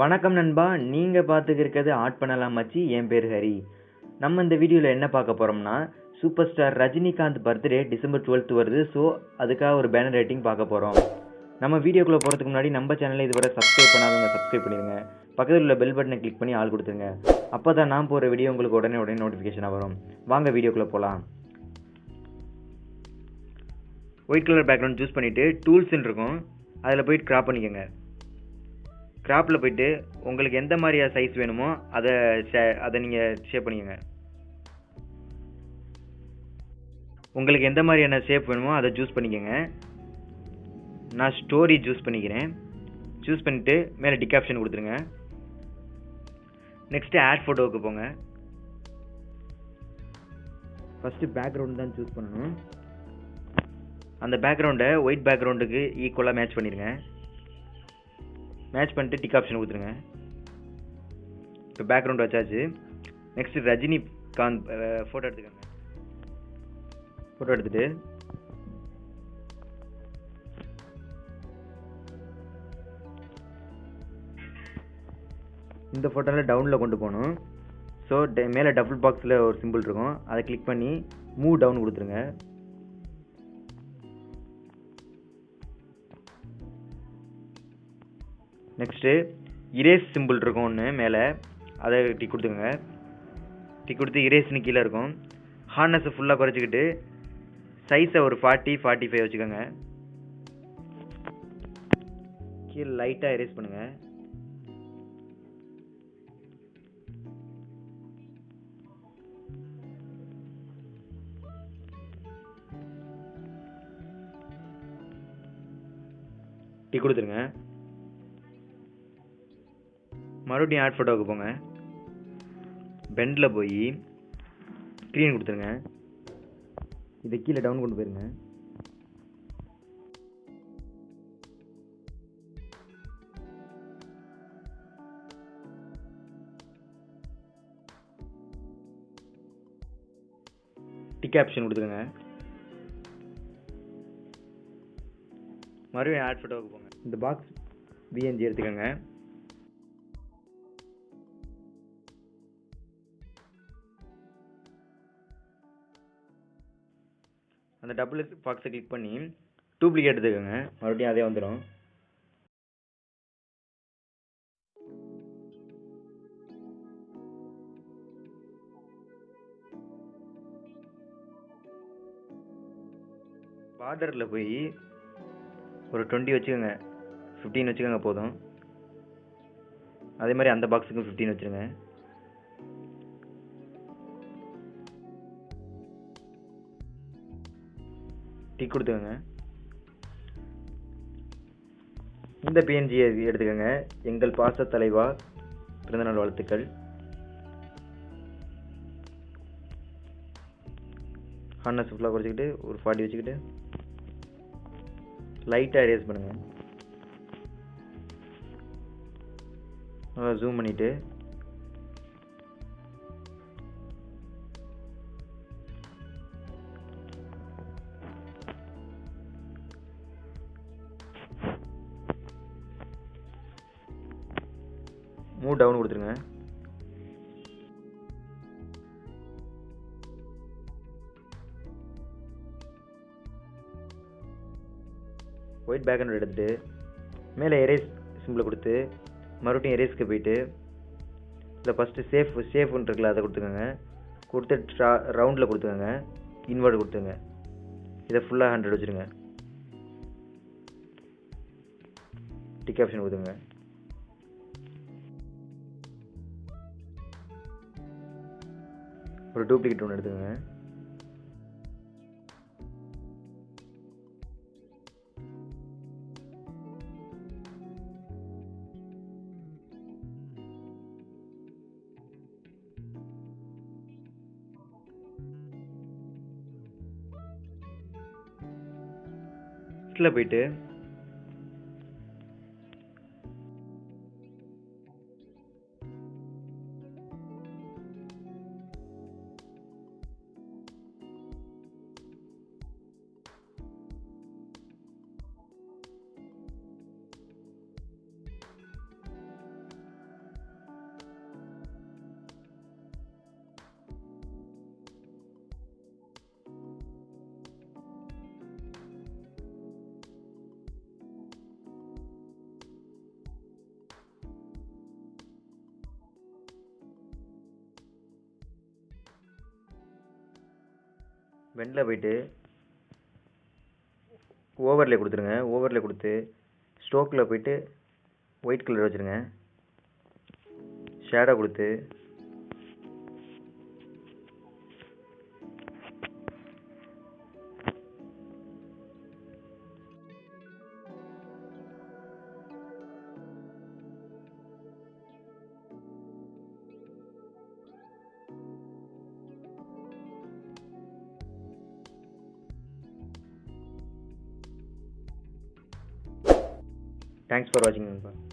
வணக்கம் நண்பா. நீங்கள் பார்த்துக்க ஆட் பண்ணலாம் மச்சி என் பேர் ஹரி. நம்ம இந்த வீடியோவில் என்ன பார்க்க போகிறோம்னா super star Rajinikanth birthday December twelfth வருது. ஸோ அதுக்காக ஒரு பேனர் ரைட்டிங் பார்க்க போகிறோம் நம்ம வீடியோக்குள்ளே போகிறதுக்கு முன்னாடி நம்ம சேனலை இதுவரை சப்ஸ்கிரைப் பண்ணாதவங்க சப்ஸ்கிரைப் பண்ணிடுங்க. பக்கத்தில் உள்ள பெல் பட்டனை கிளிக் பண்ணி ஆள் கொடுத்துருங்க. அப்போ தான் நான் போகிற வீடியோ உங்களுக்கு உடனே உடனே நோட்டிஃபிகேஷனாக வரும். வாங்க வீடியோக்குள்ளே போகலாம் ஒயிட் கலர் பேக்ரவுண்ட் சூஸ் பண்ணிவிட்டு டூல்ஸ்ன்னு இருக்கும். அதில் போயிட்டு க்ராப் பண்ணிக்கோங்க. கிராப்பில் போயிட்டு உங்களுக்கு எந்த மாதிரியா சைஸ் வேணுமோ அதை ஷே- அதை நீங்கள் ஷேப் பண்ணிக்கோங்க. உங்களுக்கு எந்த மாதிரியான ஷேப் வேணுமோ அதை சூஸ் பண்ணிக்கோங்க. நான் ஸ்டோரி சூஸ் பண்ணிக்கிறேன். சூஸ் பண்ணிவிட்டு மேலே டிகாப்ஷன் கொடுத்துருங்க. நெக்ஸ்ட்டு ஆட் ஃபோட்டோவுக்கு போங்க. ஃபஸ்ட்டு பேக்ரவுண்ட் தான் சூஸ் பண்ணணும். அந்த பேக்ரவுண்டை ஒயிட் பேக்ரவுண்டுக்கு ஈக்குவலாக மேட்ச் பண்ணிடுங்க மேட்ச் பண்ணிட்டு டிக் ஆப்ஷன் கொடுத்துருங்க. இப்போ பேக்ரவுண்ட் வச்சாச்சு. நெக்ஸ்ட் ரஜினி காந்த் ஃபோட்டோ எடுத்துக்கோங்க. ஃபோட்டோ எடுத்துகிட்டு இந்த ஃபோட்டோவில் டவுனில் கொண்டு போகணும். ஸோ மேலே டபுள் பாக்ஸில் ஒரு சிம்பிள் இருக்கும். அதை கிளிக் பண்ணி மூவ் டவுன் கொடுத்துருங்க. நெக்ஸ்ட்டு இரேஸ் சிம்பிள் இருக்கும் ஒன்று மேலே. அதை டீ கொடுத்துக்கோங்க. டீ கொடுத்து இரேஸ்னு கீழே இருக்கும். ஹார்னஸை ஃபுல்லாக குறைச்சிக்கிட்டு சைஸை ஒரு ஃபார்ட்டி ஃபார்ட்டி ஃபைவ் வச்சுக்கோங்க. கீழே லைட்டாக இரேஸ் பண்ணுங்கள் டீ கொடுத்துருங்க. மறுபடியும் ஆட் ஃபோட்டோவுக்கு போங்க. பெண்டில் போய் ஸ்க்ரீன் கொடுத்துருங்க. இதை கீழே டவுன் கொண்டு போயிருங்க. டிக் ஆப்ஷன் கொடுத்துருங்க. மறுபடியும் ஆட் ஃபோட்டோவுக்கு போங்க. இந்த பாக்ஸ் பிஎன்ஜி எடுத்துக்கோங்க. அந்த டபுள் பாக்ஸை கிளிக் பண்ணி டூப்ளிகேட் எடுத்துக்கோங்க. மறுபடியும் அதே வந்துடும் பார்டரில் போய் ஒரு டுவெண்ட்டி வச்சுக்கோங்க. ஃபிஃப்டீன் வச்சுக்கோங்க போதும். அதே மாதிரி அந்த பாக்ஸுக்கும் ஃபிஃப்டீன் வச்சுருங்க. டிக் கொடுத்துக்கோங்க. இந்த பிஎன்ஜியை எடுத்துக்கோங்க. எங்கள் பாச தலைவா பிறந்தநாள் வாழ்த்துக்கள். ஹார்னஸ் ஃபுல்லாக குறைச்சிக்கிட்டு ஒரு ஃபார்ட்டி வச்சுக்கிட்டு லைட்டாக ரேஸ் பண்ணுங்கள் நல்லா ஜூம் பண்ணிவிட்டு மூவ் டவுன் கொடுத்துருங்க. ஒயிட் பேக்ரவுண்ட் எடுத்து மேலே எரேஸ் சிம்பிளை கொடுத்து மறுபடியும் எரேஸ்க்கு போயிட்டு இதில் ஃபஸ்ட்டு சேஃப் சேஃப்னு இருக்குல்ல அதை கொடுத்துக்கோங்க. கொடுத்து ட்ரா ரவுண்டில் கொடுத்துக்கோங்க. இன்வெர்ட் கொடுத்துங்க இதை ஃபுல்லாக ஹண்ட்ரட் வச்சுருங்க. டிக் ஆப்ஷன் கொடுத்துங்க ஒரு டூப்ளிகேட் ஒன்று எடுத்துக்கோங்க. இதில் போயிட்டு வெண்டில் போயிட்டு ஓவரில் கொடுத்துருங்க. ஓவரில் கொடுத்து ஸ்ட்ரோக்கில் போயிட்டு ஒயிட் கலர் வச்சுருங்க. ஷேடோ கொடுத்து Thanks for watching, everyone.